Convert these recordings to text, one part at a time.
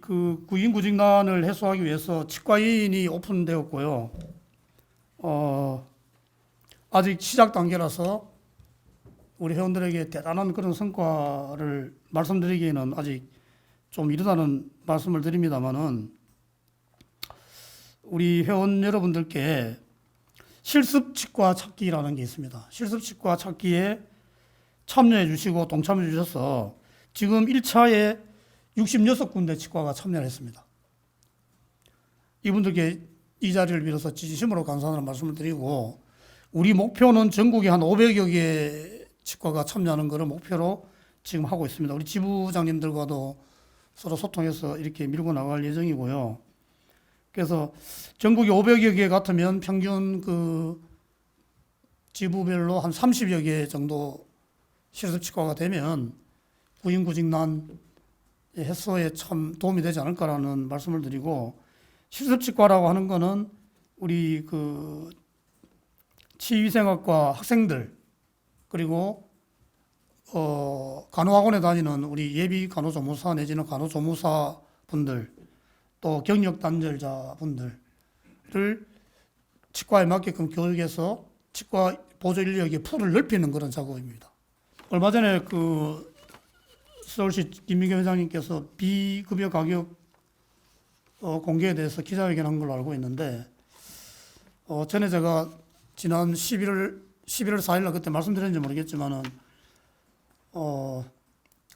그 구인 구직난을 해소하기 위해서 치과인이 오픈되었고요. 어, 아직 시작 단계라서 우리 회원들에게 대단한 그런 성과를 말씀드리기에는 아직 좀 이르다는 말씀을 드립니다만은 우리 회원 여러분들께 실습 치과 찾기라는 게 있습니다. 실습 치과 찾기에 참여해 주시고 동참해 주셔서 지금 1차에 66군데 치과가 참여를 했습니다. 이분들께 이 자리를 빌어서 진심으로 감사하는 말씀을 드리고 우리 목표는 전국에 한 500여 개 치과가 참여하는 것을 목표로 지금 하고 있습니다. 우리 지부장님들과도 서로 소통해서 이렇게 밀고 나갈 예정이고요. 그래서 전국에 500여 개 같으면 평균 그 지부별로 한 30여 개 정도 실습 치과가 되면 구인구직난 해소에 참 도움이 되지 않을까라는 말씀을 드리고 실습치과라고 하는 거는 우리 그 치위생학과 학생들 그리고 어 간호학원에 다니는 우리 예비 간호조무사 내지는 간호조무사 분들 또 경력 단절자 분들을 치과에 맞게끔 교육해서 치과 보조 인력의 풀을 넓히는 그런 작업입니다. 얼마 전에 그 서울시 김민경 회장님께서 비급여 가격 어, 공개에 대해서 기자회견한 걸로 알고 있는데 어, 전에 제가 지난 11월 11월 4일 날 그때 말씀드렸는지 모르겠지만은 어,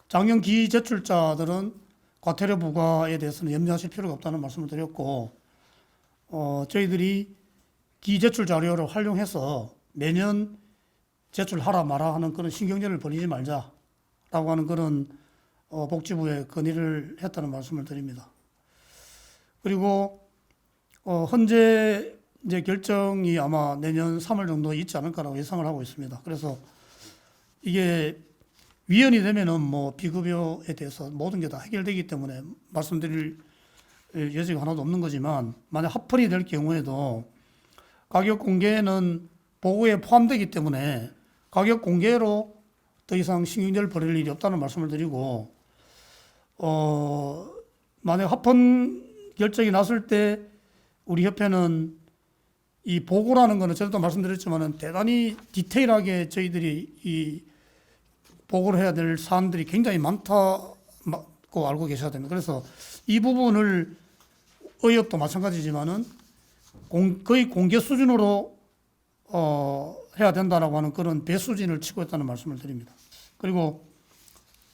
작년 기 제출자들은 과태료 부과에 대해서는 염려하실 필요가 없다는 말씀을 드렸고 어, 저희들이 기제출 자료를 활용해서 매년 제출하라 마라 하는 그런 신경전을 벌이지 말자라고 하는 그런 어, 복지부에 건의를 했다는 말씀을 드립니다. 그리고 어, 현재 이제 결정이 아마 내년 3월 정도 있지 않을까라고 예상을 하고 있습니다. 그래서 이게 위헌이 되면은 뭐 비급여에 대해서 모든 게 다 해결되기 때문에 말씀드릴 여지가 하나도 없는 거지만 만약 합헌이 될 경우에도 가격 공개는 보고에 포함되기 때문에 가격 공개로 더 이상 신경전을 벌일 일이 없다는 말씀을 드리고 어 만약 합헌 결정이 났을 때 우리 협회는 이 보고라는 거는 저도 말씀드렸지만은 대단히 디테일하게 저희들이 이 보고를 해야 될 사안들이 굉장히 많다고 알고 계셔야 됩니다. 그래서 이 부분을 의협도 마찬가지지만은 공, 거의 공개 수준으로 어, 해야 된다라고 하는 그런 배수진을 치고 있다는 말씀을 드립니다. 그리고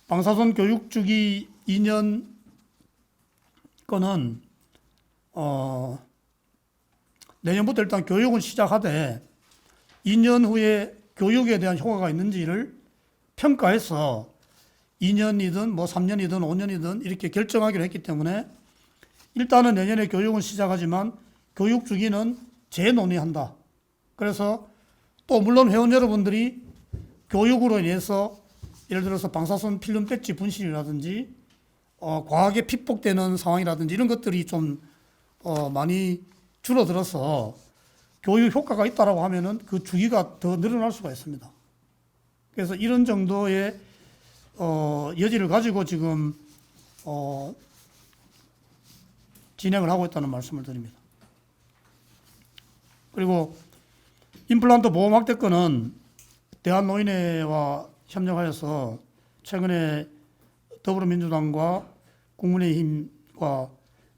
방사선 교육 주기 2년 거는 어, 내년부터 일단 교육은 시작하되 2년 후에 교육에 대한 효과가 있는지를 평가해서 2년이든 뭐 3년이든 5년이든 이렇게 결정하기로 했기 때문에 일단은 내년에 교육은 시작하지만 교육 주기는 재논의한다. 그래서 또 물론 회원 여러분들이 교육으로 인해서 예를 들어서 방사선 필름 배지 분실이라든지 어, 과하게 핍복되는 상황이라든지 이런 것들이 좀 어, 많이 줄어들어서 교육 효과가 있다라고 하면은 그 주기가 더 늘어날 수가 있습니다. 그래서 이런 정도의 어, 여지를 가지고 지금 어, 진행을 하고 있다는 말씀을 드립니다. 그리고 임플란트 보험 확대권은 대한노인회와 협력하여서 최근에 더불어민주당과 국민의힘과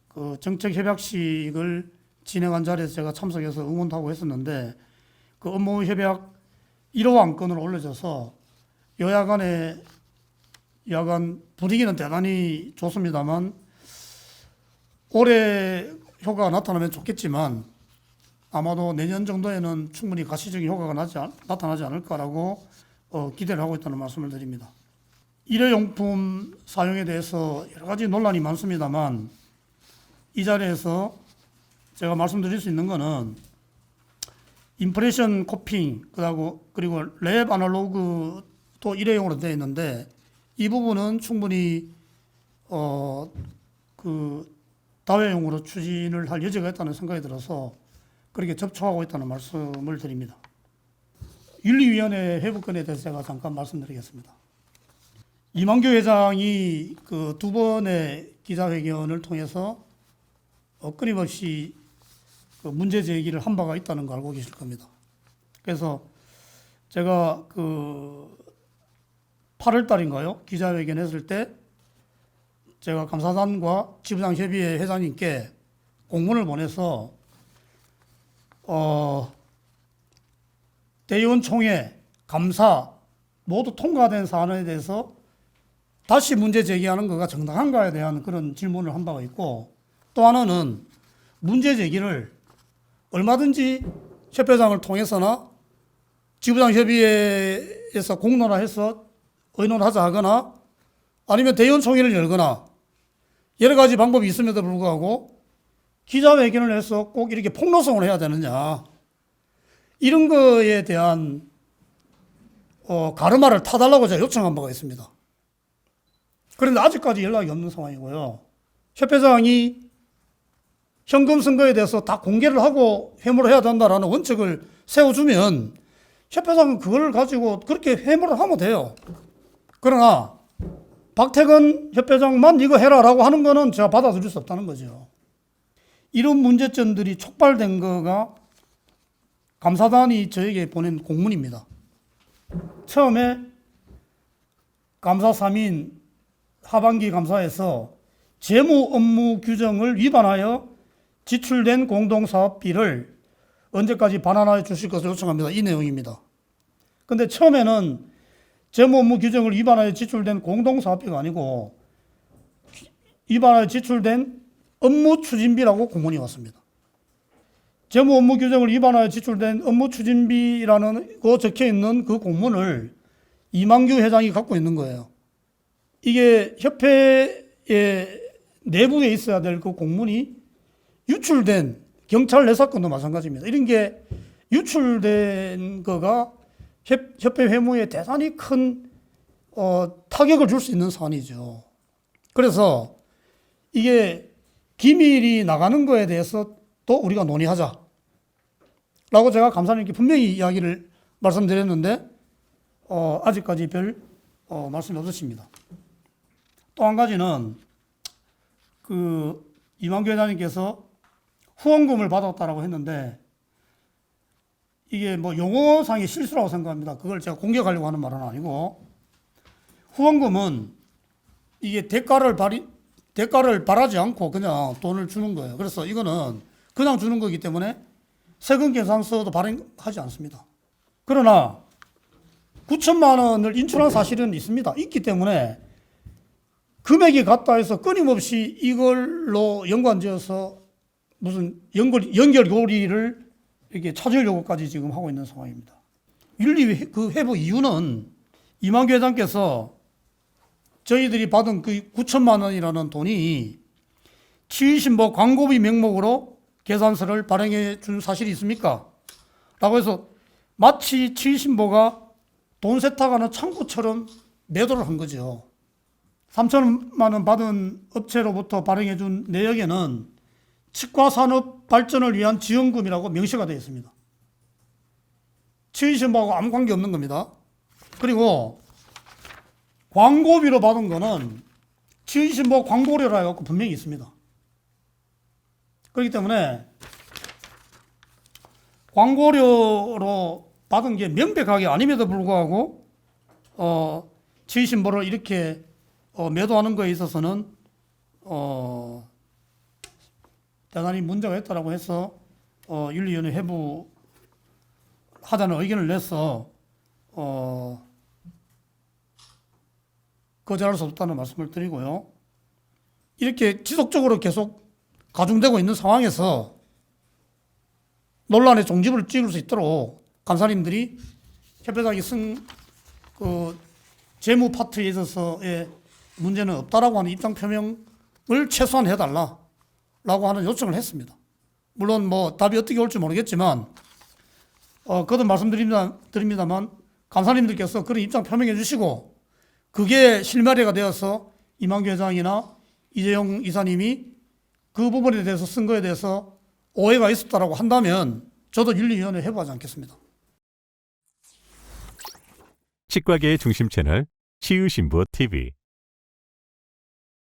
그 정책 협약식을 진행한 자리에서 제가 참석해서 응원도 하고 했었는데 그 업무 협약 1호 안건으로 올려져서 여야 간의 야간 분위기는 대단히 좋습니다만 올해 효과가 나타나면 좋겠지만 아마도 내년 정도에는 충분히 가시적인 효과가 나지, 않- 나타나지 않을까라고 어, 기대를 하고 있다는 말씀을 드립니다. 일회용품 사용에 대해서 여러 가지 논란이 많습니다만 이 자리에서 제가 말씀드릴 수 있는 거는 인프레션 코핑 그리고 랩 아날로그도 일회용으로 되어 있는데 이 부분은 충분히 어 그 다회용으로 추진을 할 여지가 있다는 생각이 들어서 그렇게 접촉하고 있다는 말씀을 드립니다. 윤리위원회 회부권에 대해서 제가 잠깐 말씀드리겠습니다. 이만규 회장이 그 두 번의 기자회견을 통해서 어, 끊임없이 그 문제 제기를 한 바가 있다는 거 알고 계실 겁니다. 그래서 제가 그 8월 달인가요? 기자회견 했을 때 제가 감사단과 지부장 협의회 회장님께 공문을 보내서 어, 대의원 총회, 감사 모두 통과된 사안에 대해서 다시 문제 제기하는 거가 정당한가에 대한 그런 질문을 한 바가 있고 또 하나는 문제 제기를 얼마든지 협회장을 통해서나 지부장 협의회에서 공론화해서 의논하자 하거나 아니면 대의원 총회를 열거나 여러 가지 방법이 있음에도 불구하고 기자회견을 해서 꼭 이렇게 폭로성을 해야 되느냐 이런 거에 대한 어, 가르마를 타달라고 제가 요청한 바가 있습니다. 그런데 아직까지 연락이 없는 상황이고요. 협회장이 현금 선거에 대해서 다 공개를 하고 회무를 해야 된다라는 원칙을 세워주면 협회장은 그걸 가지고 그렇게 회무를 하면 돼요. 그러나 박태근 협회장만 이거 해라라고 하는 거는 제가 받아들일 수 없다는 거죠. 이런 문제점들이 촉발된 거가 감사단이 저에게 보낸 공문입니다. 처음에 감사 3인 하반기 감사에서 재무 업무 규정을 위반하여 지출된 공동사업비를 언제까지 반환하여 주실 것을 요청합니다. 이 내용입니다. 근데 처음에는 재무 업무 규정을 위반하여 지출된 공동사업비가 아니고 위반하여 지출된 업무 추진비라고 공문이 왔습니다. 재무 업무 규정을 위반하여 지출된 업무 추진비라는 거 적혀 있는 그 공문을 이만규 회장이 갖고 있는 거예요. 이게 협회의 내부에 있어야 될 그 공문이 유출된 경찰 내 사건도 마찬가지입니다. 이런 게 유출된 거가 협, 협회 회무에 대단히 큰 어, 타격을 줄 수 있는 사안이죠. 그래서 이게 기밀이 나가는 거에 대해서 또 우리가 논의하자. 라고 제가 감사님께 분명히 이야기를 말씀드렸는데, 어, 아직까지 별 어, 말씀이 없으십니다. 또 한 가지는 그 이만규 회장님께서 후원금을 받았다라고 했는데 이게 뭐 용어상의 실수라고 생각합니다. 그걸 제가 공격하려고 하는 말은 아니고 후원금은 이게 대가를 발이 대가를 바라지 않고 그냥 돈을 주는 거예요. 그래서 이거는 그냥 주는 거기 때문에 세금 계산서도 발행하지 않습니다. 그러나 9천만 원을 인출한 사실은 있습니다. 있기 때문에 금액이 같다 해서 끊임없이 이걸로 연관지어서 무슨 연결, 연결고리를 이렇게 찾으려고까지 지금 하고 있는 상황입니다. 윤리 그 회부 이유는 이만규 회장께서 저희들이 받은 그 9천만 원이라는 돈이 치신보 광고비 명목으로 계산서를 발행해 준 사실이 있습니까? 라고 해서 마치 치신보가 돈 세탁하는 창구처럼 매도를 한 거죠. 3천만 원 받은 업체로부터 발행해 준 내역에는 치과 산업 발전을 위한 지원금이라고 명시가 되어 있습니다. 치신보하고 아무 관계 없는 겁니다. 그리고 광고비로 받은 거는 치신보 광고료라 해갖고 분명히 있습니다. 그렇기 때문에 광고료로 받은 게 명백하게 아님에도 불구하고 어, 치신보를 이렇게 어, 매도하는 거에 있어서는 어, 대단히 문제가 있다라고 해서 어, 윤리위원회 회부 하자는 의견을 내서 어, 거절할 수 없다는 말씀을 드리고요. 이렇게 지속적으로 계속 가중되고 있는 상황에서 논란의 종집을 찍을 수 있도록 감사님들이 협회장이 쓴그 재무 파트에 있어서의 문제는 없다라고 하는 입장 표명을 최소한 해달라라고 하는 요청을 했습니다. 물론 뭐 답이 어떻게 올지 모르겠지만 어, 거듭 말씀드립니다, 드립니다만 감사님들께서 그런 입장 표명해 주시고 그게 실마리가 되어서 이만규 회장이나 이재용 이사님이 그 부분에 대해서 쓴 거에 대해서 오해가 있었다라고 한다면 저도 윤리위원회 해부하지 않겠습니다. 치과계의 중심 채널 치유신부 TV